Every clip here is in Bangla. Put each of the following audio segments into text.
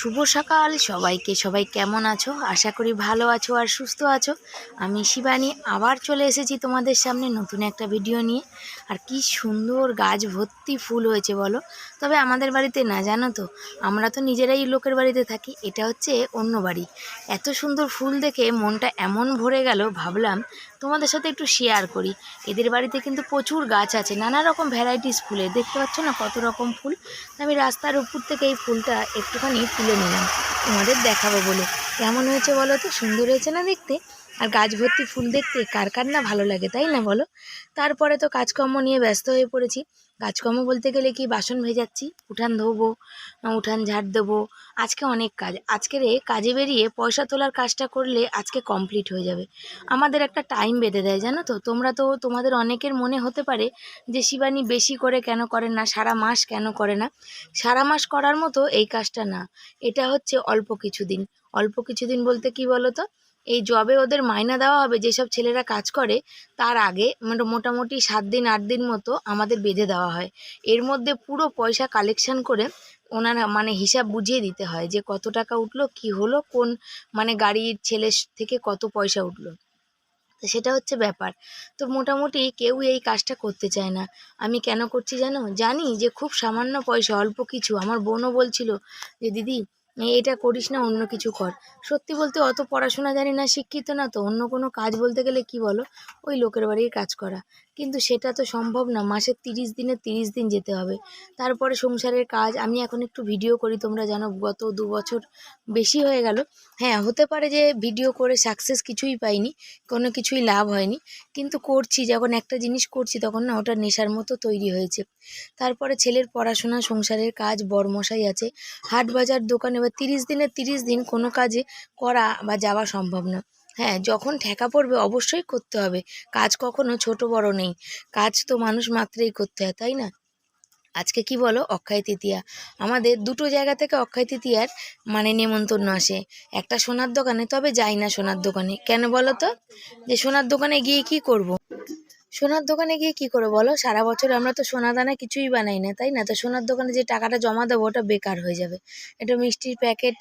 শুভ সকাল। সবাইকে, সবাই কেমন আছো? আশা করি ভালো আছো আর সুস্থ আছো। আমি শিবানী, আবার চলে এসেছি তোমাদের সামনে নতুন একটা ভিডিও নিয়ে। আর কি সুন্দর গাছ ভর্তি ফুল হয়েছে বলো? তবে আমাদের বাড়িতে না, জানো তো? আমরা তো নিজেরাই লোকের বাড়িতে থাকি, এটা হচ্ছে অন্য বাড়ি। এত সুন্দর ফুল দেখে মনটা এমন ভরে গেল, ভাবলাম তোমাদের সাথে একটু শেয়ার করি। এদের বাড়িতে কিন্তু প্রচুর গাছ আছে, নানা রকম ভ্যারাইটিস ফুলের দেখতে পাচ্ছ না কত রকম ফুল? আমি রাস্তার উপর থেকে এই ফুলটা একটুখানি তুলে নিলাম। তোমাদের দেখাবো বলে। কেমন হয়েছে বলো তো? সুন্দর হয়েছে না দেখতে? আর গাছ ভর্তি ফুল দেখতে কার কার না ভালো লাগে, তাই না বলো? তারপরে তো কাজকর্ম নিয়ে ব্যস্ত হয়ে পড়েছি। কাজকর্ম বলতে গেলে কি, বাসন ভেজাচ্ছি, উঠান ধোবো উঠান ঝাড় দেবো, আজকে অনেক কাজ। আজকের কাজে বেরিয়ে পয়সা তোলার কাজটা করলে আজকে কমপ্লিট হয়ে যাবে। আমাদের একটা টাইম বেঁধে দেয়, জানো তো? তোমরা তো তোমাদের অনেকের মনে হতে পারে যে, শিবানী বেশি করে কেন করে না? সারা মাস কেন করে না? সারা মাস করার মতো এই কাজটা না। এটা হচ্ছে অল্প কিছুদিন। অল্প কিছুদিন বলতে কি বলো তো? এই জবে ওদের মাইনা দেওয়া হবে, যেসব ছেলেরা কাজ করে, তার আগে মানে মোটামুটি সাত দিন, আট দিন মতো আমাদের বেঁধে দেওয়া হয়। এর মধ্যে পুরো পয়সা কালেকশন করে ওনারা মানে হিসাব বুঝিয়ে দিতে হয় যে কত টাকা উঠল, কি হলো, কোন মানে গাড়ির ছেলের থেকে কত পয়সা উঠল। সেটা হচ্ছে ব্যাপার। তো মোটামুটি কেউ এই কাজটা করতে চায় না। আমি কেন করছি জানো? জানি যে খুব সামান্য পয়সা, অল্প কিছু। আমার বোনও বলছিল যে, দিদি এটা করিস না, অন্য কিছু কর। সত্যি বলতে অত পড়াশোনা জানি না, শিক্ষিত না তো, অন্য কোনো কাজ বলতে গেলে কি বলো? ওই লোকের বাড়ির কাজ করা। কিন্তু সেটা তো সম্ভব না। মাসের তিরিশ দিনে তিরিশ দিন যেতে হবে। তারপরে সংসারের কাজ, আমি এখন একটু ভিডিও করি, তোমরা জানো গত দু বছর বেশি হয়ে গেল। হ্যাঁ হতে পারে যে ভিডিও করে সাকসেস কিছুই পাইনি, কোনো কিছুই লাভ হয়নি। কিন্তু করছি, যখন একটা জিনিস করছি, তখন না ওটা নেশার মতো তৈরি হয়েছে। তারপরে ছেলের পড়াশোনা, সংসারের কাজ, বরমশাই আছে। হাট বাজার দোকান এবার তিরিশ দিনে তিরিশ দিন কোনো কাজে করা বা যাওয়া সম্ভব না। হ্যাঁ যখন ঠেকা পড়বে অবশ্যই করতে হবে। কাজ কখনো ছোট বড় নেই। কাজ তো মানুষ মাত্রেই করতে হয়, তাই না? আজকে কি বলো? অক্ষয় তৃতীয়া। আমাদের দুটো জায়গা থেকে অক্ষয় তৃতীয়ার মানে নেমন্তন্ন আসে। একটা সোনার দোকানে, তবে যাই না সোনার দোকানে। কেন বলো তো? যে সোনার দোকানে গিয়ে কি করব। সোনার দোকানে গিয়ে কি করে বলো? সারা বছর আমরা তো সোনা দানা কিছুই বানাই না, তাই না? তো সোনার দোকানে যে টাকাটা জমা দেবো ওটা বেকার হয়ে যাবে। এটা মিষ্টির প্যাকেট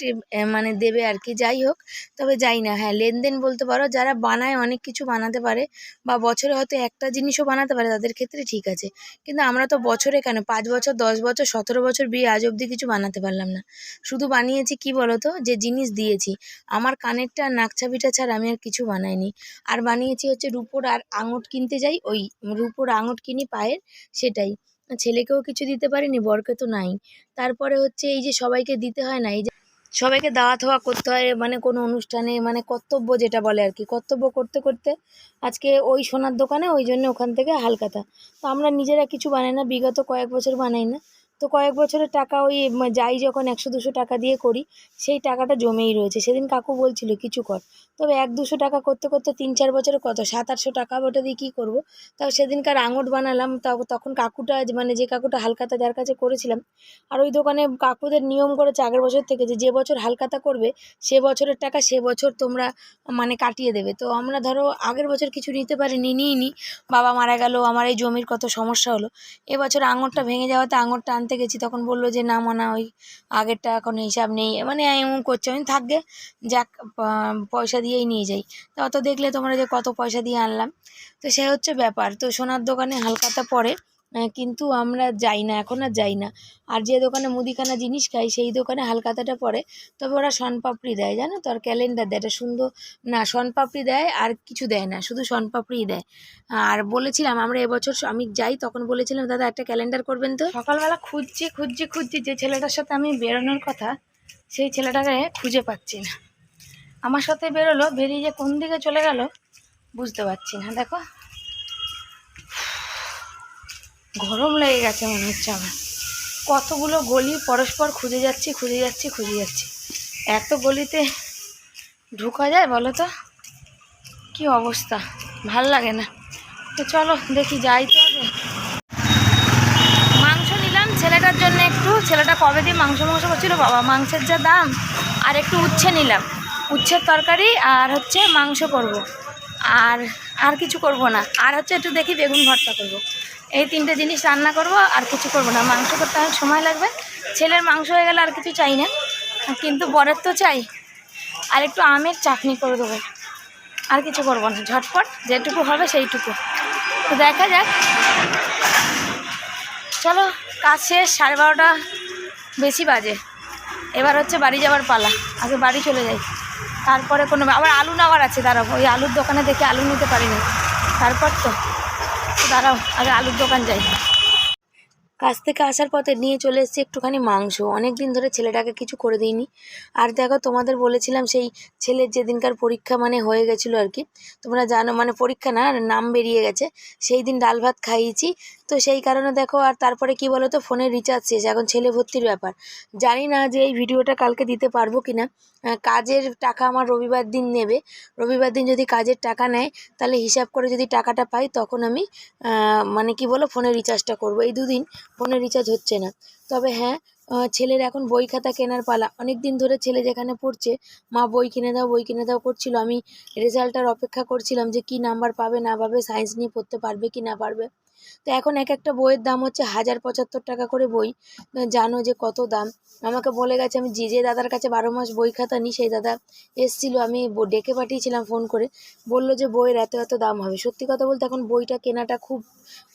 মানে দেবে আর কি, যাই হোক। তবে যাই না হ্যাঁ লেনদেন বলতে পারো, যারা বানায় অনেক কিছু বানাতে পারে বা বছরে হয়তো একটা জিনিসও বানাতে পারে, তাদের ক্ষেত্রে ঠিক আছে। কিন্তু আমরা তো বছরে কেন? পাঁচ বছর, দশ বছর, সতেরো বছর বিয়ে আজ অবধি কিছু বানাতে পারলাম না। শুধু বানিয়েছি কি বলো তো যে জিনিস দিয়েছি। আমার কানেরটা আর নাকছাবিটা ছাড়া আমি আর কিছু বানাইনি। আর বানিয়েছি হচ্ছে রুপোর আর আঙট কিনতে যাই ওই রূপোর আঙুট কিনি পায়ের সেটাই। ছেলেকেও কিছু দিতে পারিনি, বরকে তো নাই। তারপরে হচ্ছে এই যে সবাইকে দিতে হয় না, এই যে সবাইকে দাওয়া হওয়া করতে হয় মানে কোনো অনুষ্ঠানে মানে কর্তব্য যেটা বলে আর কি, কর্তব্য করতে করতে আজকে ওই সোনার দোকানে, ওই জন্য ওখান থেকে হালকাতা। তো আমরা নিজেরা কিছু বানাই না, বিগত কয়েক বছর বানাই না। তো কয়েক বছরের টাকা ওই যাই যখন একশো দুশো টাকা দিয়ে করি, সেই টাকাটা জমেই রয়েছে। সেদিন কাকু বলছিল, কিছু কর। তবে এক দুশো টাকা করতে করতে তিন চার বছরে কত সাত আটশো টাকা ওটা দিয়ে কী করব? তাও সেদিনকার আঙট বানালাম, তাও তখন কাকুটা মানে যে কাকুটা হালকাতা যার কাছে করেছিলাম, আর ওই দোকানে কাকুদের নিয়ম করেছে আগের বছর থেকে যে যে বছর হালকাতা করবে, সে বছরের টাকা সে বছর তোমরা মানে কাটিয়ে দেবে। তো আমরা ধরো আগের বছর কিছু নিতে পারিনি, নিইনি, বাবা মারা গেল, আমার এই জমির কত সমস্যা হলো। এবছর আঙুরটা ভেঙে যাওয়াতে আঙুরটা আনতে গেছি তখন বলল যে না মানা ওই আগেরটা এখন হিসাব নেই। মানে এমন করছে আমি থাকবে যাক পয়সা দিয়েই নিয়ে যাই। তো অত দেখলে তোমরা যে কত পয়সা দিয়ে আনলাম। তো সে হচ্ছে ব্যাপার। তো সোনার দোকানে হালকাতা আহ, কিন্তু আমরা যাই না, এখন আর যাই না। আর যে দোকানে মুদিখানা জিনিস খাই সেই দোকানে হালকাতাটা পড়ে তবে ওরা শনপাপড়ি দেয়, জানো তো? আর ক্যালেন্ডার দেয়, এটা সুন্দর। না, শনপাপড়ি দেয় আর কিছু দেয় না, শুধু শনপাপড়িই দেয়। আর বলেছিলাম, আমরা এবছর আমি যাই, তখন বলেছিলাম, দাদা, একটা ক্যালেন্ডার করবেন তো? সকালবেলা খুঁজছি খুঁজছি খুঁজছি, যে ছেলেটার সাথে আমি বেরোনোর কথা, সেই ছেলেটাকে খুঁজে পাচ্ছি না। আমার সাথে বেরোলো, বেরিয়ে যে কোন দিকে চলে গেল, বুঝতে পারছি না। দেখো গরম লেগে গেছে মনে হচ্ছে আমার। কতগুলো গলি পরস্পর খুঁজে যাচ্ছি খুঁজে যাচ্ছি খুঁজে যাচ্ছি। এত গলিতে ঢুকা যায় বলো তো? কি অবস্থা? ভালো লাগে না। তো চলো দেখি যাই তো আগে। মাংস নিলাম ছেলেটার জন্য একটু। ছেলেটা কবে দিয়ে মাংস মাংস করছিল বাবা? মাংসের যা দাম, আর একটু উচ্ছে নিলাম। উচ্ছের তরকারি আর হচ্ছে মাংস করব। আর আর কিছু করব না। আর হচ্ছে একটু দেখি বেগুন ভর্তা করব। এই তিনটে জিনিস রান্না করব, আর কিছু করব না। মাংস করতে অনেক সময় লাগবে। ছেলের মাংস হয়ে গেলে আর কিছু চাই না। কিন্তু বরের তো চাই। আর একটু আমের চাটনি করে দেবো। আর কিছু করব না। ঝটপট যেটুকু হবে সেইটুকু। তো দেখা যাক। চলো, কাজ শেষ, সাড়ে বারোটা বেশি বাজে। এবার হচ্ছে বাড়ি যাওয়ার পালা। আগে বাড়ি চলে যাই। তারপরে কোনো আবার আলু নেওয়ার আছে দাঁড়াও ওই আলুর দোকানে দেখে আলু নিতে পারিনি। তারপর তো। দাঁড়াও, আগে আলুর দোকান যাই। কাজ থেকে আসার পথে নিয়ে চলে এসেছি একটুখানি মাংস। অনেক দিন ধরে ছেলেটাকে কিছু করে দিইনি। আর দেখো, তোমাদের বলেছিলাম সেই ছেলের যেদিনকার পরীক্ষা মানে হয়ে গেছিল আর কি। তোমরা জানো মানে পরীক্ষা না, নাম বেরিয়ে গেছে। সেই দিন ডাল ভাত খাইয়েছি। তো সেই কারণে দেখো, আর তারপরে কি বলো তো ফোনের রিচার্জ শেষ। এখন ছেলে ভর্তির ব্যাপার। জানি না যে এই ভিডিওটা কালকে দিতে পারব কি না কাজের টাকা আমার রবিবার দিন নেবে। রবিবার দিন যদি কাজের টাকা নেয়, তাহলে হিসাব করে যদি টাকাটা পাই, তখন আমি মানে কি বলো ফোনের রিচার্জটা করব। এই দুদিন ফোনের রিচার্জ হচ্ছে না। তবে হ্যাঁ ছেলের এখন বই খাতা কেনার পালা। অনেক দিন ধরে ছেলে যেখানে পড়ছে, মা বই কিনে দাও, বই কিনে দাও করছিল। আমি রেজাল্টটার অপেক্ষা করছিলাম যে কি নাম্বার পাবে, না পাবে সায়েন্স নিয়ে পড়তে পারবে কি না পারবে। তো এখন এক একটা বইয়ের দাম হচ্ছে হাজার পঁচাত্তর টাকা করে বই। জানো যে কত দাম? আমাকে বলে গেছে, আমি যে যে দাদার কাছে বারো মাস বই খাতা নিই, সেই দাদা এসছিল, আমি ডেকে পাঠিয়েছিলাম ফোন করে। বলল যে বইয়ের এত এত দাম হবে। সত্যি কথা বলতে এখন বইটা কেনাটা খুব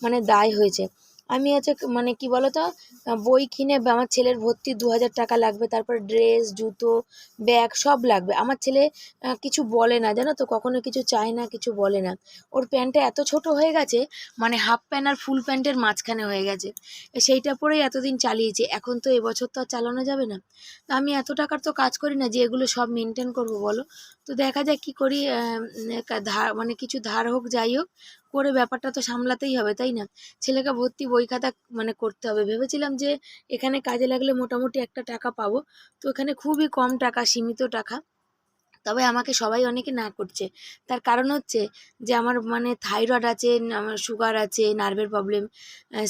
মানে দায় হয়েছে। আমি হচ্ছে মানে কি বলতো বই কিনে আমার ছেলের ভর্তি দু হাজার টাকা লাগবে, তারপর ড্রেস, জুতো, ব্যাগ সব লাগবে। আমার ছেলে কিছু বলে না, জানো তো? কখনো কিছু চায় না, কিছু বলে না। ওর প্যান্টটা এত ছোট হয়ে গেছে মানে হাফ প্যান্ট আর ফুল প্যান্টের মাঝখানে হয়ে গেছে। সেইটা পরেই এতদিন চালিয়েছে। এখন তো এবছর তো আর চালানো যাবে না। তা আমি এত টাকার তো কাজ করি না, যে এগুলো সব মেনটেন করব, বলো? তো দেখা যাক কী করি ধার মানে কিছু ধার হোক, যাই হোক করে ব্যাপারটা তো সামলাতেই হবে, তাই না? ছেলেকে ভর্তি বই খাতা মানে করতে হবে। ভেবেছিলাম যে এখানে কাজে লাগলে মোটামুটি একটা টাকা পাবো। তো এখানে খুবই কম টাকা, সীমিত টাকা। তবে আমাকে সবাই অনেকে না করছে। তার কারণ হচ্ছে যে আমার মানে থাইরয়েড আছে, আমার সুগার আছে, নার্ভের প্রবলেম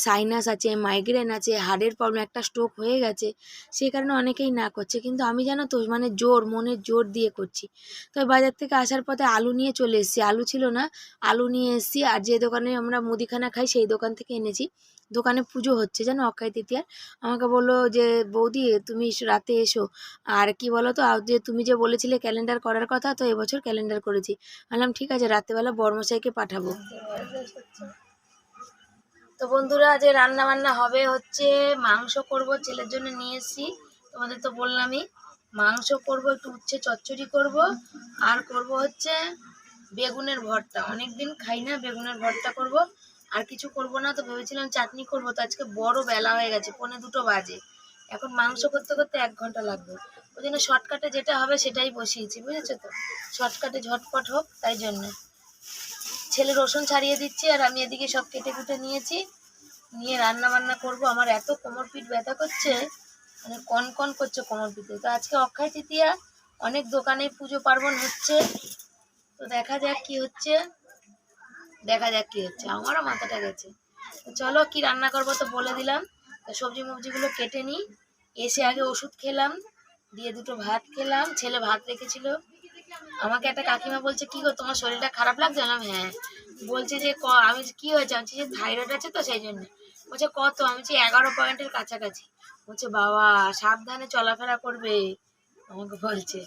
সাইনাস আছে মাইগ্রেন আছে হার্টের প্রবলেম, একটা স্ট্রোক হয়ে গেছে, সেই কারণে অনেকেই না করছে। কিন্তু আমি জানো তো মানে জোর, মনের জোর দিয়ে করছি। তবে বাজার থেকে আসার পথে আলু নিয়ে চলে এসেছি। আলু ছিল না, আলু নিয়ে এসেছি আর যে দোকানে আমরা মুদিখানা খাই, সেই দোকান থেকে এনেছি। দোকানে পুজো হচ্ছে, জানো? অক্ষয় তৃতীয়ার। আমাকে বলল যে, বৌদি, তুমি রাতে এসো। আর কি বলো তো যে, তুমি যে বলেছিলে ক্যালেন্ডার করার কথা, তো এবছর ক্যালেন্ডার করেছি। বললাম, ঠিক আছে, রাত্রেবেলা বর্মশাইকে পাঠাবো। তো বন্ধুরা, যে রান্না বান্না হবে হচ্ছে, মাংস করব, ছেলের জন্য নিয়ে এসেছি। তোমাদের তো বললামই, মাংস করব, একটু উচ্ছে চচ্চড়ি করব। আর করব হচ্ছে, বেগুনের ভর্তা। অনেক দিন খাই না, বেগুনের ভর্তা করব। আর কিছু করব না তো ভেবেছিলাম চাটনি করব, তো আজকে বড় বেলা হয়ে গেছে, পৌনে দুটো বাজে। এখন মাংস করতে করতে এক ঘণ্টা লাগবে। ওই জন্য শর্টকাটে যেটা হবে সেটাই বসিয়েছি, বুঝেছ তো? শর্টকাটে ঝটপট হোক, তাই জন্য। ছেলে রসুন ছাড়িয়ে দিচ্ছে, আর আমি এদিকে সব কেটে কুটে নিয়েছি। নিয়ে রান্না বান্না করব, আমার এত কোমর পিঠ ব্যথা করছে মানে কন কন করছে কোমর পিঠে। তো আজকে অক্ষয় তৃতীয়া, অনেক দোকানে পুজো পার্বণ হচ্ছে। তো দেখা যাক কি হচ্ছে। দেখা যাক কি হচ্ছে। আমারও মাথাটা গেছে। চলো কি রান্না করব তো বলে দিলাম। সবজি মবজিগুলো কেটে নিই। এসে আগে ওষুধ খেলাম, দিয়ে দুটো ভাত খেলাম। ছেলে ভাত রেখেছিল। আমাকে একটা কাকিমা বলছে, কি গো, তোমার শরীরটা খারাপ লাগছে? বললাম হ্যাঁ। বলছে যে, ক আমি কি হয়েছে? আমি যে থাইরয়েড আছে তো সেই জন্য। বলছে, কত? আমি বলছি, এগারো পয়েন্টের কাছাকাছি। বলছে, বাবা, সাবধানে চলাফেরা করবে। আমাকে বলছে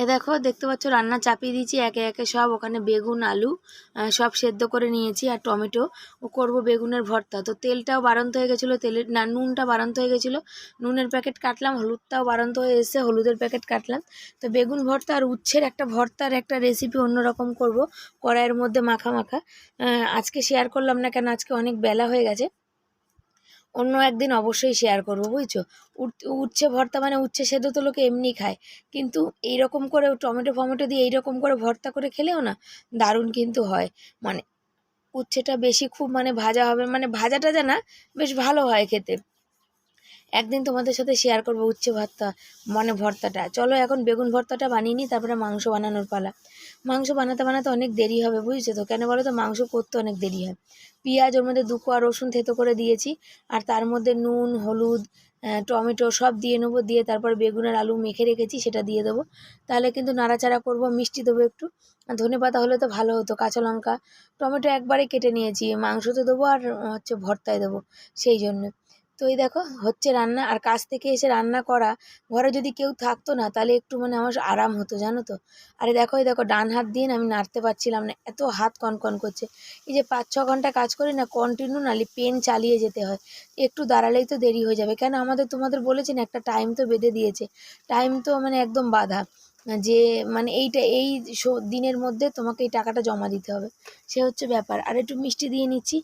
এ দেখো, দেখতে পাচ্ছ, রান্না চাপিয়ে দিয়েছি। একে একে সব ওখানে বেগুন, আলু সব সেদ্ধ করে নিয়েছি আর টমেটো। ও করব বেগুনের ভর্তা। তো তেলটাও বাড়ন্ত হয়ে গেছিল, তেলের, না, নুনটা বাড়ন্ত হয়ে গেছিল। নুনের প্যাকেট কাটলাম, হলুদটাও বাড়ন্ত হয়ে এসে হলুদের প্যাকেট কাটলাম। তো বেগুন ভর্তা আর উচ্ছের একটা ভর্তার একটা রেসিপি অন্যরকম করব, কড়াইয়ের মধ্যে মাখা মাখা। আজকে শেয়ার করলাম না কেন? আজকে অনেক বেলা হয়ে গেছে। অন্য একদিন অবশ্যই শেয়ার করব, বুঝছ? উচ্ছে ভর্তা মানে উচ্ছে সেদ্ধ তো লোকে এমনি খায়। কিন্তু এইরকম করে টমেটো ফমেটো দিয়ে এইরকম করে ভর্তা করে খেলেও না, দারুণ কিন্তু হয়। মানে উচ্ছেটা বেশি খুব মানে ভাজা হবে মানে ভাজা টাজা না বেশ ভালো হয় খেতে। একদিন তোমাদের সাথে শেয়ার করব উচ্ছে ভর্তা মানে ভর্তাটা। চলো এখন বেগুন ভর্তাটা বানিয়ে নিই, তারপরে মাংস বানানোর পালা। মাংস বানাতে বানাতে অনেক দেরি হবে, বুঝছ তো? কেন বলো তো? মাংস করতে অনেক দেরি হয়। পেঁয়াজ, ওর মধ্যে দু কোয়া রসুন থেতো করে দিয়েছি, আর তার মধ্যে নুন, হলুদ টমেটো সব দিয়ে নেব, দিয়ে তারপর বেগুন আর আলু মেখে রেখেছি, সেটা দিয়ে দেবো। তাহলে কিন্তু নাড়াচাড়া করব, মিষ্টি দেবো একটু। ধনে পাতা হলে তো ভালো হতো, কাঁচা লঙ্কা। টমেটো একবারে কেটে নিয়েছি মাংসতে দেবো আর হচ্ছে ভর্তায় দেবো, সেই জন্য। তো এই দেখো, হচ্ছে রান্না। আর কাজ থেকে এসে রান্না করা, ঘরে যদি কেউ থাকতো না, তাহলে একটু মানে আমার আরাম হতো, জানো তো? আরে দেখো, এই দেখো, ডান হাত দিয়ে আমি নাড়তে পারছিলাম না, এত হাত কনকন করছে। এই যে পাঁচ ছ ঘণ্টা কাজ করি না কন্টিনিউ নালি পেন চালিয়ে যেতে হয়। একটু দাঁড়ালেই তো দেরি হয়ে যাবে। কেন? আমাদের তোমাদের বলেছি না, একটা টাইম তো বেঁধে দিয়েছে। টাইম তো মানে একদম বাধা। যে মানে এইটা, এই দিনের মধ্যে তোমাকে এই টাকাটা জমা দিতে হবে। সে হচ্ছে ব্যাপার। আর একটু মিষ্টি দিয়ে নিচ্ছি।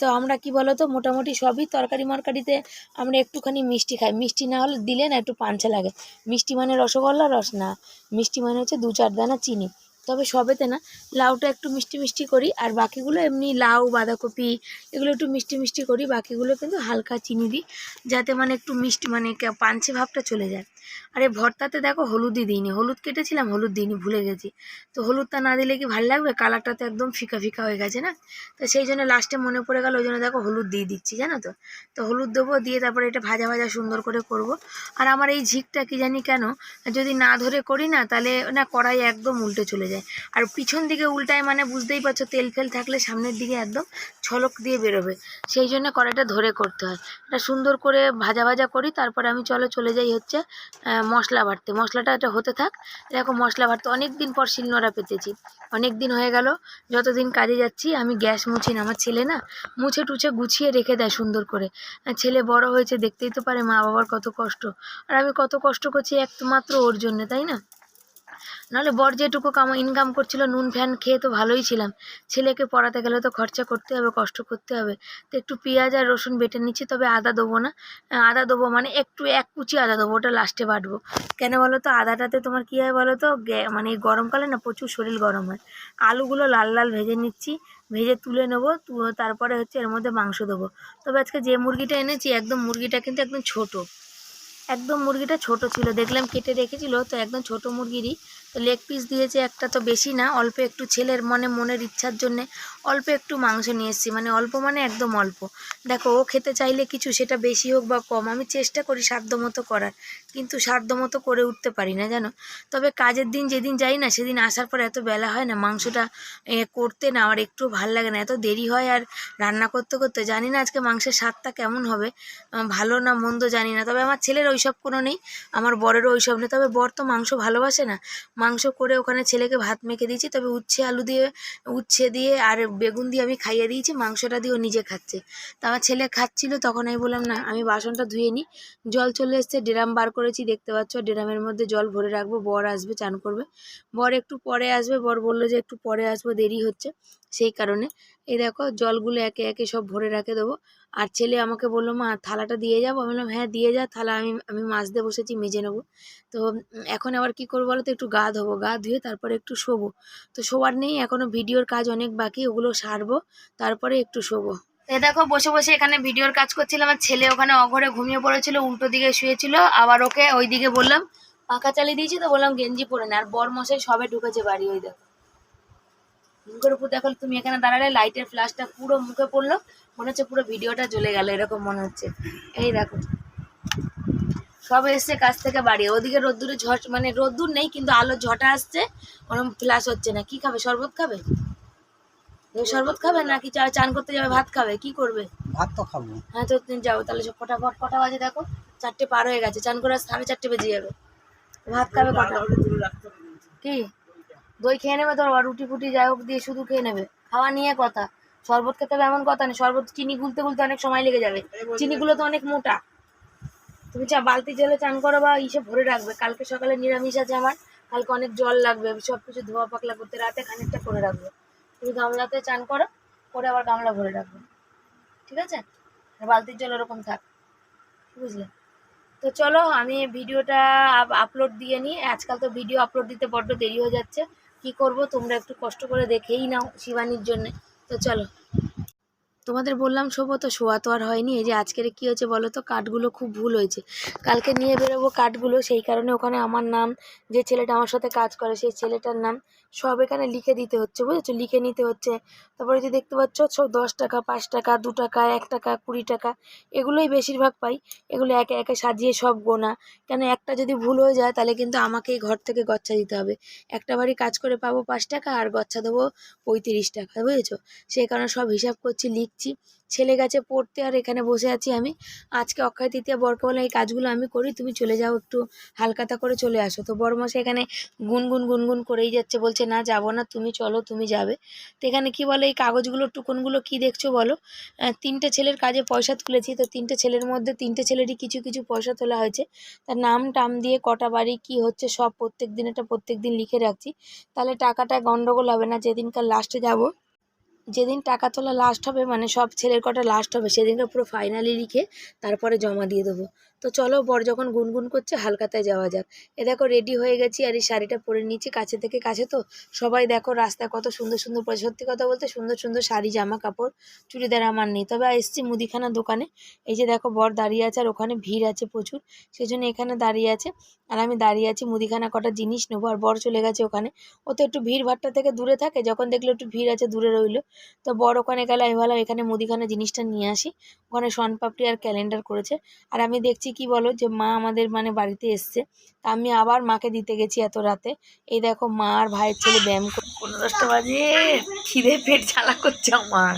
তো আমরা কি বলো তো মোটামুটি সবই তরকারি মরকারিতে আমরা একটুখানি মিষ্টি খাই। মিষ্টি না হলে দিলে না একটু পাঞ্চা লাগে। মিষ্টি মানে রসগোল্লা, রস না। মিষ্টি মানে হচ্ছে দু চার দানা চিনি। তবে সবেতে না, লাউটা একটু মিষ্টি মিষ্টি করি। আর বাকিগুলো এমনি লাউ, বাঁধাকপি, এগুলো একটু মিষ্টি মিষ্টি করি। বাকিগুলো কিন্তু হালকা চিনি দিই, যাতে মানে একটু মিষ্টি মানে পাঞ্চে ভাবটা চলে যায়। আর ভর্তাতে দেখো হলুদই দিইনি, হলুদ কেটেছিলাম, হলুদ দিইনি, ভুলে গেছি। তো হলুদটা না দিলে কি ভালো লাগবে? কালারটা তো একদম ফিকা ফিকা হয়ে গেছে না? তো সেই জন্য লাস্টে মনে পড়ে গেল, ওই জন্য দেখো হলুদ দিয়ে দিচ্ছি, জানো তো? তো হলুদ দেবো, দিয়ে তারপরে এটা ভাজা ভাজা সুন্দর করে করব। আর আমার এই ঝিকটা কি জানি কেন, যদি না ধরে করি না, তাহলে না কড়াই একদম উল্টে চলে যায়। আর পিছন দিকে উল্টায় মানে বুঝতেই পারছ, তেল ফেল থাকলে সামনের দিকে একদম ছলক দিয়ে বেরোবে। সেই জন্য কড়াইটা ধরে করতে হয়। এটা সুন্দর করে ভাজা ভাজা করি, তারপরে আমি চলো চলে যাই হচ্ছে মশলা বাড়তে। মশলাটা এটা হতে থাক। এরকম মশলা বাটতে অনেক দিন পর শিলনোড়া পেতেছি। অনেক দিন হয়ে গেল। যতদিন কাজে যাচ্ছি, আমি গ্যাস মুছি না। আমার ছেলে না মুছে টুছে গুছিয়ে রেখে দেয় সুন্দর করে। ছেলে বড় হয়েছে, দেখতেই তো পারে মা বাবার কত কষ্ট। আর আমি কত কষ্ট করছি একমাত্র ওর জন্য, তাই না? নাহলে বর যেটুকু কামা ইনকাম করছিল, নুন, ফ্যান খেয়ে তো ভালোই ছিলাম। ছেলেকে পড়াতে গেলে তো খরচা করতে হবে, কষ্ট করতে হবে। তো একটু পেঁয়াজ আর রসুন বেটে নিচ্ছি, তবে আদা দেবো না। আদা দেবো মানে একটু, এক কুচি আদা দেবো, ওটা লাস্টে বাটবো। কেন বলো তো? আদাটাতে তোমার কী হয় বলো তো? মানে গরমকালে না প্রচুর শরীর গরম হয়। আলুগুলো লাল লাল ভেজে নিচ্ছি, ভেজে তুলে নেব তারপরে হচ্ছে এর মধ্যে মাংস দেবো। তবে আজকে যে মুরগিটা এনেছি, একদম মুরগিটা কিন্তু একদম ছোটো। একদম মুরগিটা ছোট ছিল দেখলাম কেটে রেখেছিল তো একদম ছোট মুরগিরই তো লেগ পিস দিয়েছে, একটা তো বেশি না, অল্প একটু ছেলের মনে মনের ইচ্ছার জন্যে অল্প একটু মাংস নিয়ে এসেছি মানে অল্প মানে একদম অল্প। দেখো, ও খেতে চাইলে কিছু, সেটা বেশি হোক বা কম, আমি চেষ্টা করি সাধ্য মতো করার, কিন্তু সাধ্য মতো করে উঠতে পারি না, জানো? তবে কাজের দিন যেদিন যাই না, সেদিন আসার পর এত বেলা হয় না, মাংসটা করতে না আমার একটু ভালো লাগে না, এত দেরি হয় আর রান্না করতে করতে, জানি না আজকে মাংসের স্বাদটা কেমন হবে ভালো না মন্দ জানি না, তবে আমার ছেলের ওইসব কোনো নেই, আমার বরেরও ওইসব নেই, তবে বর তো মাংস ভালোবাসে না মাংস করে ওখানে ছেলেকে ভাত মেখে দিয়েছি, তবে উচ্ছে আলু দিয়ে, উচ্ছে দিয়ে আর বেগুন দিয়ে আমি খাইয়ে দিয়েছি, মাংসটা দিয়ে ও নিজে খাচ্ছে। তা আমার ছেলে খাচ্ছিল, তখন আমি বললাম, না, আমি বাসনটা ধুয়ে নিই জল চলে এসছে, ড্রাম বার করেছি, দেখতে পাচ্ছ, ড্রামের মধ্যে জল ভরে রাখব, বর আসবে, চান করবে। বর একটু পরে আসবে, বর বলল যে একটু পরে আসব, দেরি হচ্ছে, সেই কারণে। এই দেখো জলগুলো একে একে সব ভরে রাখে দেবো। আর ছেলে আমাকে বলল, মা, থালাটা দিয়ে যাব? আমি বললাম হ্যাঁ দিয়ে যা, থালা আমি আমি মাজতে বসেছি, মেজে নেব। তো এখন আবার কি করব বলো তো একটু গা ধোবো, গা ধুয়ে তারপরে একটু শোবো। তো শোবার নেই এখনও ভিডিওর কাজ অনেক বাকি, ওগুলো সারবো, তারপরে একটু শোবো। এ দেখো, বসে বসে এখানে ভিডিওর কাজ করছিলাম আমার ছেলে ওখানে অঘরে ঘুমিয়ে পড়েছিল, উল্টো দিকে শুয়েছিল, আবার ওকে ওই দিকে বললাম পাখা চালিয়ে দিয়েছি তো, বললাম গেঞ্জি পরে না। আর বর মশাই সবে ঢুকেছে বাড়ি, ওই দেখো। মুখের উপর দেখো তুমি এখানে দাঁড়ালে লাইটের ফ্ল্যাশটা পুরো মুখে পড়ল মনে হচ্ছে পুরো ভিডিওটা জ্বলে গেল এরকম মনে হচ্ছে। এই দেখো। সব এসছে কাছ থেকে বাড়ি। ওদিকে রোদ্দুরে ঝট মানে রোদ্দুর নেই কিন্তু আলোর ঝটা আসছে ওরকম ফ্ল্যাশ হচ্ছে না। কি খাবে? শরবত খাবে? শরবত খাবে নাকি চান করতে যাবে ভাত খাবে? কি করবে? ভাত তো খাব। হ্যাঁ তো তুমি যাব তাহলে সব ফটাফট কটা বাজে দেখো। চারটে পার হয়ে গেছে চান করে সাড়ে চারটে বেজে যাবে। ভাত খাবে কটা? কি? দই খেয়ে নেবে তো আর রুটি ফুটি যাই হোক দিয়ে শুধু খেয়ে নেবে। খাওয়া নিয়ে কথা। শরবত খেতে হবে এমন কথা নেই শরবত চিনি গুলতে গুলতে অনেক সময় লেগে যাবে। চিনিগুলো তো অনেক মোটা। তুমি চা বালতি জলে চান করো বা ইসে ভরে রাখবে। কালকে সকালে নিরামিষ আছে আমার। কালকে অনেক জল লাগবে। সব কিছু ধোয়া পাকলা করতে রাতে খানিকটা করে রাখবে। তুমি গামলাতে চান করো করে আবার গামলা ভরে রাখবে। ঠিক আছে? বালতির জল ওরকম থাক। বুঝলে? তো চলো আমি ভিডিওটা আপলোড দিয়ে নিই। আজকাল তো ভিডিও আপলোড দিতে বড্ড দেরি হয়ে যাচ্ছে। কি করব? তোমরা একটু কষ্ট করে দেখেই নাও শিবানির জন্য। তো চলো। তোমাদের বললাম শোবো তো শোয়া তো আর হয়নি। এই যে আজকের কি হয়েছে বলো তো? কাঠগুলো খুব ভুল হয়েছে। কালকে নিয়ে বেরোবো কাঠগুলো। সেই কারণে ওখানে আমার নাম, যে ছেলেটা আমার সাথে কাজ করে, সেই ছেলেটার নাম সব এখানে লিখে দিতে হচ্ছে, বুঝেছ? লিখে নিতে হচ্ছে। তারপরে যে দেখতে পাচ্ছ সব দশ টাকা, পাঁচ টাকা, দু টাকা, এক টাকা, কুড়ি টাকা, এগুলোই বেশিরভাগ পাই। এগুলো একে একে সাজিয়ে সব গোনা। কেন একটা যদি ভুল হয়ে যায়, তাহলে কিন্তু আমাকেই ঘর থেকে গচ্ছা দিতে হবে। একটা বাড়ি কাজ করে পাবো পাঁচ টাকা, আর গচ্ছা দেবো পঁয়ত্রিশ টাকা, বুঝেছ? সেই কারণে সব হিসাব করছি, লিখছি। ছেলে গেছে পড়তে আর এখানে বসে আছি আমি। আজকে অক্ষয় তৃতীয়া বরকে বলে এই কাজগুলো আমি করি, তুমি চলে যাও, একটু হালকাতা করে চলে আসো। তো বড়মশাই এখানে গুনগুন গুনগুন করেই যাচ্ছে, বলছে, না, যাব না, তুমি চলো, তুমি যাবে। তো এখানে কি বলে, এই কাগজগুলো, টুকনগুলো কি দেখছ বলো? তিনটে ছেলের কাজে পয়সা তুলেছি, তো তিনটে ছেলের মধ্যে তিনটে ছেলেরই কিছু কিছু পয়সা তোলা হয়েছে। তার নাম টাম দিয়ে কটা বাড়ি, কি হচ্ছে, সব প্রত্যেক দিন, এটা প্রত্যেক দিন লিখে রাখছি। তাহলে টাকাটা গন্ডগোল হবে না, যেদিনকার লাস্টে যাব। যেদিন টাকা তোলা লাস্ট হবে মানে সব ছেলের কটা লাস্ট হবে, সেদিনকে পুরো ফাইনালি লিখে তারপরে জমা দিয়ে দেবো। তো চলো বর যখন গুনগুন করছে, হালকাতায় যাওয়া যাক। এ দেখো রেডি হয়ে গেছি আর এই শাড়িটা পরে নিচ্ছি কাছে থেকে কাছে তো। সবাই দেখো রাস্তায় কত সুন্দর সুন্দর পরে, সত্যি কথা বলতে সুন্দর সুন্দর শাড়ি জামা কাপড় চুড়িদার আমার নেই। তবে এসছি মুদিখানা দোকানে। এই যে দেখো বর দাঁড়িয়ে আছে আর ওখানে ভিড় আছে প্রচুর। সেই জন্য এখানে দাঁড়িয়ে আছে আর আমি দাঁড়িয়ে আছি মুদিখানা কটা জিনিস নেব আর বর চলে গেছে ওখানে। ও তো একটু ভিড় ভাট্টা থেকে দূরে থাকে, যখন দেখল একটু ভিড় আছে দূরে রইল। তো বর ওখানে গেলে, আমি ভাবলাম এখানে মুদিখানা জিনিসটা নিয়ে আসি। ওখানে শনপাপড়ি আর ক্যালেন্ডার করেছে। আর আমি দেখছি কি বলো যে মা আমাদের মানে বাড়িতে এসছে। তা আমি আবার মাকে দিতে গেছি এত রাতে। এই দেখো মা আর ভাইয়ের ছেলে ব্যায়াম করে পনেরো দশটা বাজে। খিদে পেট জ্বালা করছে আমার।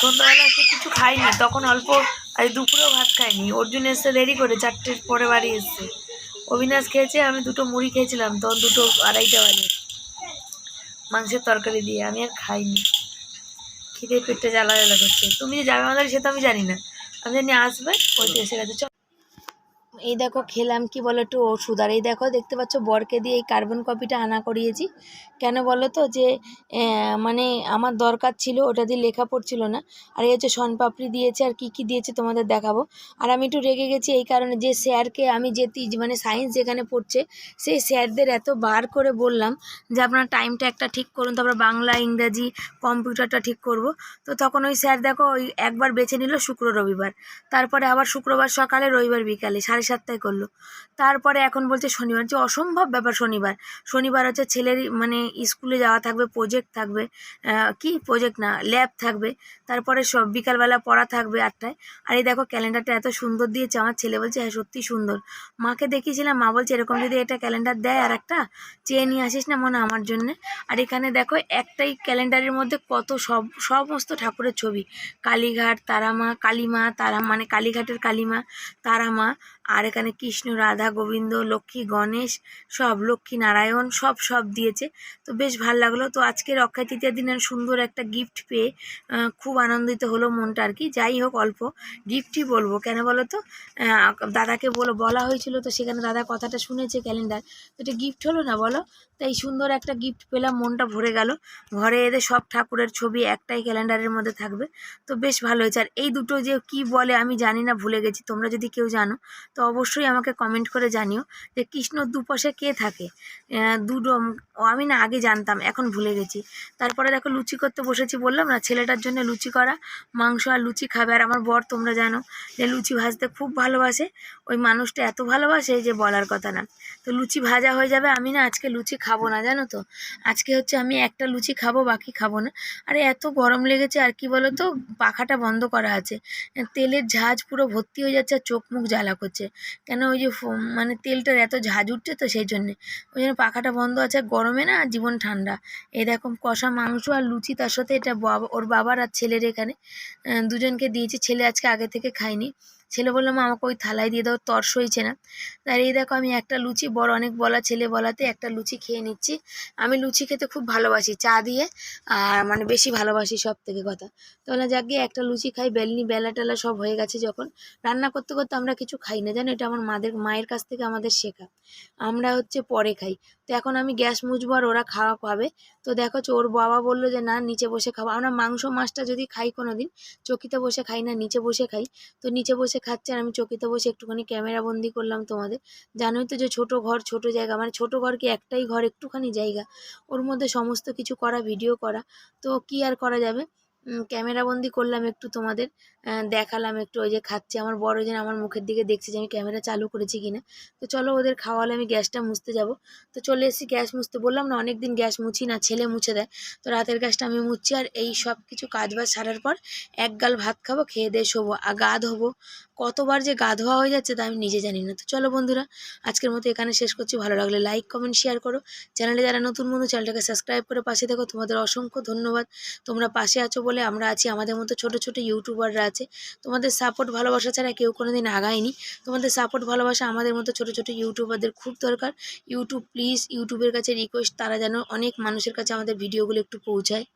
সন্ধ্যাবেলা সে কিছু খাইনি তখন অল্প আর দুপুরেও ভাত খাইনি অর্জুন এসে দেরি করে, চারটের পরে বাড়ি এসছে। অবিনাশ খেয়েছে, আমি দুটো মুড়ি খেয়েছিলাম, তখন দুটো আড়াইটা বাজে। মাংসের তরকারি দিয়ে, আমি আর খাইনি। খিদে পেটটা জ্বালা জ্বালা করছে। তুমি যে যাবে আমাদের, সে তো আমি জানি না। আমি জানি আসবে ওই তো এসে গেছে। চল। এই দেখো খেলাম, কি বলো একটু ওষুধ? আর এই দেখো, দেখতে পাচ্ছ বরকে দিয়ে এই কার্বন কপিটা আনা করিয়েছি। কেন বলো তো যে মানে আমার দরকার ছিল, ওটা দিয়ে লেখা পড়ছিল না। আর এই হচ্ছে শনপাপড়ি দিয়েছে, আর কি কি দিয়েছে তোমাদের দেখাবো। আর আমি একটু রেগে গেছি এই কারণে যে স্যারকে আমি যেতি মানে সায়েন্স যেখানে পড়ছে, সেই স্যারদের এত বার করে বললাম যে আপনার টাইমটা একটা ঠিক করুন, তারপর বাংলা, ইংরাজি, কম্পিউটারটা ঠিক করব। তো তখন ওই স্যার দেখো ওই একবার বেছে নিল শুক্র রবিবার। তারপরে আবার শুক্রবার সকালে, রবিবার বিকালে, সাড়ে সাতটায় করল। তারপরে এখন বলছে শনিবার। যে অসম্ভব ব্যাপার শনিবার। শনিবার হচ্ছে ছেলের মানে স্কুলে যাওয়া থাকবে প্রজেক্ট থাকবে কি প্রজেক্ট না ল্যাব থাকবে, তারপরে সব বিকালবেলা পড়া থাকবে আটটায়। আর এই দেখো ক্যালেন্ডারটা এত সুন্দর দিয়েছে। আমার ছেলে বলছে হ্যাঁ সত্যি সুন্দর। মাকে দেখিয়েছিলাম, মা বলছে, এরকম যদি এটা ক্যালেন্ডার দেয় আর একটা চেয়ে নিয়ে আসিস না মনে আমার জন্যে। আর এখানে দেখো একটাই ক্যালেন্ডারের মধ্যে কত সব, সমস্ত ঠাকুরের ছবি। কালীঘাট, তারামা, কালীমা, তারা মানে কালীঘাটের কালীমা, তারামা আর এখানে কৃষ্ণ, রাধা, গোবিন্দ, লক্ষ্মী, গণেশ, সব লক্ষ্মী নারায়ণ, সব সব দিয়েছে। তো বেশ ভালো লাগল। তো আজকের অক্ষয় তৃতীয় দিনের সুন্দর একটা গিফট পেয়ে খুব আনন্দিত হলো মনটা আর কি। যাই হোক, অল্প গিফটই বলব। কেন বলো তো? দাদাকে বলো, বলা হয়েছিল তো সেখানে দাদা কথাটা শুনেছে ক্যালেন্ডার তো এটা গিফট হলো না বলো? তাই সুন্দর একটা গিফট পেলাম, মনটা ভরে গেল। ঘরে এদের সব ঠাকুরের ছবি একটাই ক্যালেন্ডারের মধ্যে থাকবে। তো বেশ ভালো হয়েছে। আর এই দুটো যে কি বলে আমি জানি না, ভুলে গেছি। তোমরা যদি কেউ জানো তো অবশ্যই আমাকে কমেন্ট করে জানিও যে কৃষ্ণর দুপাশে কে থাকে। দুটো আমি না আগে জানতাম, এখন ভুলে গেছি। তারপরে দেখো লুচি করতে বসেছি, বললাম না, ছেলেটার জন্য লুচি করা, মাংস আর লুচি খাবে। আর আমার বর, তোমরা জানো যে লুচি ভাজতে খুব ভালোবাসে। ওই মানুষটা এত ভালোবাসে যে বলার কথা না। তো লুচি ভাজা হয়ে যাবে, আমি না আজকে লুচি খাব না, জানো তো? আজকে হচ্ছে আমি একটা লুচি খাব, বাকি খাব না। আরে, এত গরম লেগেছে, আর কি বলো তো পাখাটা বন্ধ করা আছে। তেলের ঝাঁজ পুরো ভর্তি হয়ে যাচ্ছে, আর চোখ মুখ জ্বালা করছে। কেন ওই যে মানে তেলটার এত ঝাঁজ উঠছে তো সেই জন্যে। ওই জন্য পাখাটা বন্ধ আছে গরমে না জীবন ঠান্ডা। এই দেখো, কষা মাংস আর লুচি, তার সাথে এটা ওর বাবার আর ছেলের এখানে। দুজনকে দিয়েছি, ছেলে আজকে আগে থেকে খায়নি। ছেলে বললাম আমাকে ওই থালায় দিয়ে দাও তর্স হয়েছে না। তার এই দেখো, আমি একটা লুচি, বড় অনেক বলা ছেলে বলাতে একটা লুচি খেয়ে নিচ্ছি। আমি লুচি খেতে খুব ভালোবাসি, চা দিয়ে, আর মানে বেশি ভালোবাসি সব থেকে কথা। তো বললাম যাক গিয়ে একটা লুচি খাই, বেলনি, বেলা টেলা সব হয়ে গেছে যখন। রান্না করতে করতে আমরা কিছু খাই না, জানো? এটা আমার মাদের, মায়ের কাছ থেকে আমাদের শেখা। আমরা হচ্ছে পরে খাই। তো এখন আমি গ্যাস মুছবো আর ওরা খাওয়া পাবে। তো দেখো ওর বাবা বলল যে, না, নিচে বসে খাব। আমরা মাংস, মাছটা যদি খাই কোনো দিন চকিতে বসে খাই না, নিচে বসে খাই। তো নিচে বসে খাচ্ছে আর আমি চকিতে বসে একটুখানি ক্যামেরা বন্দি করলাম তোমাদের। জানোই তো যে ছোট ঘর, ছোট জায়গা মানে ছোট ঘর কি একটাই ঘর, একটুখানি জায়গা। ওর মধ্যে সমস্ত কিছু করা ভিডিও করা। তো কি আর করা যাবে? ক্যামেরাবন্দি করলাম একটু তোমাদের দেখালাম একটু, ওই যে খাচ্ছে। আমার বড় যেন আমার মুখের দিকে দেখছে যে আমি ক্যামেরা চালু করেছি কিনা। তো চলো ওদের খাওয়ালে আমি গ্যাসটা মুছতে যাব। তো চলে এসেছি গ্যাস মুছতে। বললাম না অনেক দিন গ্যাস মুছি না, ছেলে মুছে দেয়। তো রাতের গ্যাসটা আমি মুছছি আর এই সব কিছু কাজ বাজ সারার পর এক গাল ভাত খাব, খেয়ে দিয়ে শোবো। আর গা ধোবো। কতবার যে গা ধোয়া হয়ে যাচ্ছে তা আমি নিজে জানি না। তো চলো বন্ধুরা, আজকের মতো এখানে শেষ করছি। ভালো লাগলে লাইক কমেন্ট শেয়ার করো। চ্যানেলে যারা নতুন বন্ধু, চ্যানেলটাকে সাবস্ক্রাইব করে পাশে দেখো তোমাদের অসংখ্য ধন্যবাদ। তোমরা পাশে আছো বলে আমরা আছি, আমাদের মতো ছোট ছোট ইউটিউবাররা আছে। তোমাদের সাপোর্ট ভালোবাসা ছাড়া কেউ কোনো দিন আগায়নি। তোমাদের সাপোর্ট ভালোবাসা আমাদের মতো ছোট ছোট ইউটিউবারদের খুব দরকার। ইউটিউব প্লিজ ইউটিউবের কাছে রিকোয়েস্ট তারা যেন অনেক মানুষের কাছে আমাদের ভিডিওগুলো একটু পৌঁছায়।